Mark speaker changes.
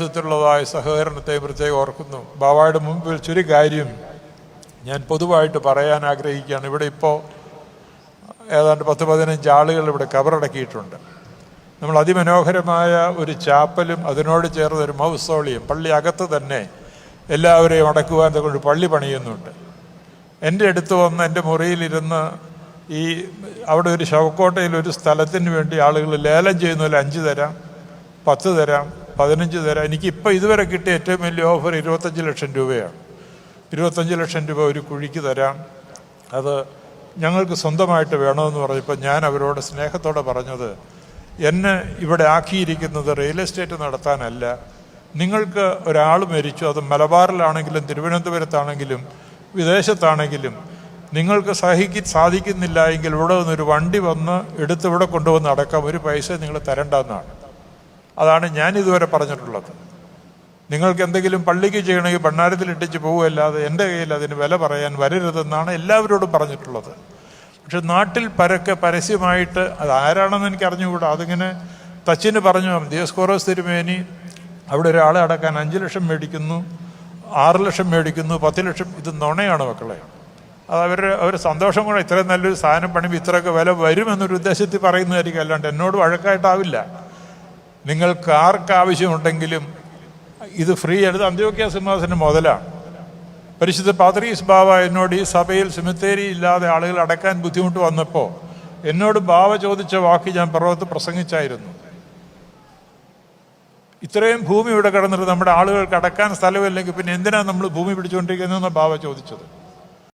Speaker 1: ത്തിലുള്ളതായ സഹകരണത്തെ പ്രത്യേകം ഓർക്കുന്നു. ബാബായുടെ മുമ്പിൽ ചുരു കാര്യം ഞാൻ പൊതുവായിട്ട് പറയാൻ ആഗ്രഹിക്കുകയാണ്. ഇവിടെ ഇപ്പോൾ ഏതാണ്ട് പത്ത് പതിനഞ്ച് ആളുകൾ ഇവിടെ കബറടക്കിയിട്ടുണ്ട്. നമ്മൾ അതിമനോഹരമായ ഒരു ചാപ്പലും അതിനോട് ചേർന്ന ഒരു മൗസോളിയും പള്ളി അകത്ത് തന്നെ എല്ലാവരെയും അടക്കുവാൻ കൊണ്ട് പള്ളി പണിയുന്നുണ്ട്. എന്റെ അടുത്ത് വന്ന് എന്റെ മുറിയിലിരുന്ന് ഈ അവിടെ ഒരു ശവക്കോട്ടയിൽ ഒരു സ്ഥലത്തിന് വേണ്ടി ആളുകൾ ലേലം ചെയ്യുന്നതിൽ അഞ്ച് തരാം പത്ത് തരാം പതിനഞ്ച് തരാം. ഇപ്പം ഇതുവരെ കിട്ടിയ ഏറ്റവും വലിയ ഓഫർ ഇരുപത്തഞ്ച് ലക്ഷം രൂപയാണ്. ഇരുപത്തഞ്ച് ലക്ഷം രൂപ ഒരു കുഴിക്ക് തരാം. അത് ഞങ്ങൾക്ക് സ്വന്തമായിട്ട് വേണമെന്ന് പറഞ്ഞപ്പോൾ ഞാൻ അവരോട് സ്നേഹത്തോടെ പറഞ്ഞത് എന്നെ ഇവിടെ ആക്കിയിരിക്കുന്നത് റിയൽ എസ്റ്റേറ്റ് നടത്താനല്ല. നിങ്ങൾക്ക് ഒരാൾ മരിച്ചു അത് മലബാറിലാണെങ്കിലും തിരുവനന്തപുരത്താണെങ്കിലും വിദേശത്താണെങ്കിലും നിങ്ങൾക്ക് സഹിക്ക് സാധിക്കുന്നില്ല എങ്കിൽ ഇവിടെ നിന്നൊരു വണ്ടി വന്ന് എടുത്ത് ഇവിടെ കൊണ്ടുവന്ന് അടക്കാം. ഒരു പൈസ നിങ്ങൾ തരണ്ടെന്നാണ് അതാണ് ഞാൻ ഇതുവരെ പറഞ്ഞിട്ടുള്ളത്. നിങ്ങൾക്ക് എന്തെങ്കിലും പള്ളിക്ക് ചെയ്യണമെങ്കിൽ ഭണ്ണാരത്തിൽ ഇട്ടിച്ച് പോവുകയല്ലാതെ എന്റെ കയ്യിൽ അതിന് വില പറയാൻ വരരുതെന്നാണ് എല്ലാവരോടും പറഞ്ഞിട്ടുള്ളത്. പക്ഷെ നാട്ടിൽ പരക്കെ പരസ്യമായിട്ട് അത് ആരാണെന്ന് എനിക്ക് അറിഞ്ഞുകൂടാ അതിങ്ങനെ തച്ചിന് പറഞ്ഞു ദിയസ്കോറോസ് തിരുമേനി അവിടെ ഒരാളെ അടക്കാൻ അഞ്ച് ലക്ഷം മേടിക്കുന്നു ആറ് ലക്ഷം മേടിക്കുന്നു പത്ത് ലക്ഷം ഇത് നുണയാണ് മക്കളെ. അത് അവർ അവർ സന്തോഷം കൂടെ ഇത്രയും നല്ലൊരു സാധനം പണിയുമ്പോൾ ഇത്രയൊക്കെ വില വരുമെന്നൊരു ഉദ്ദേശത്തിൽ പറയുന്നതായിരിക്കും. അല്ലാണ്ട് എന്നോട് വഴക്കായിട്ടാവില്ല. നിങ്ങൾക്ക് ആർക്ക് ആവശ്യമുണ്ടെങ്കിലും ഇത് ഫ്രീ. എടുത്ത് അന്ത്യോക്യ സിംഹാസനം മുതലാണ്. പരിശുദ്ധ പാത്രീസ് ബാവ എന്നോട് ഈ സഭയിൽ സിമിത്തേരി ഇല്ലാതെ ആളുകൾ അടക്കാൻ ബുദ്ധിമുട്ട് വന്നപ്പോൾ എന്നോട് ബാവ ചോദിച്ച വാക്ക് ഞാൻ പർവത്ത് പ്രസംഗിച്ചായിരുന്നു. ഇത്രയും ഭൂമി ഇവിടെ കിടന്നിട്ട് നമ്മുടെ ആളുകൾക്ക് അടക്കാൻ സ്ഥലമില്ലെങ്കിൽ പിന്നെ എന്തിനാണ് നമ്മൾ ഭൂമി പിടിച്ചുകൊണ്ടിരിക്കുന്നതെന്ന് ബാവ ചോദിച്ചത്?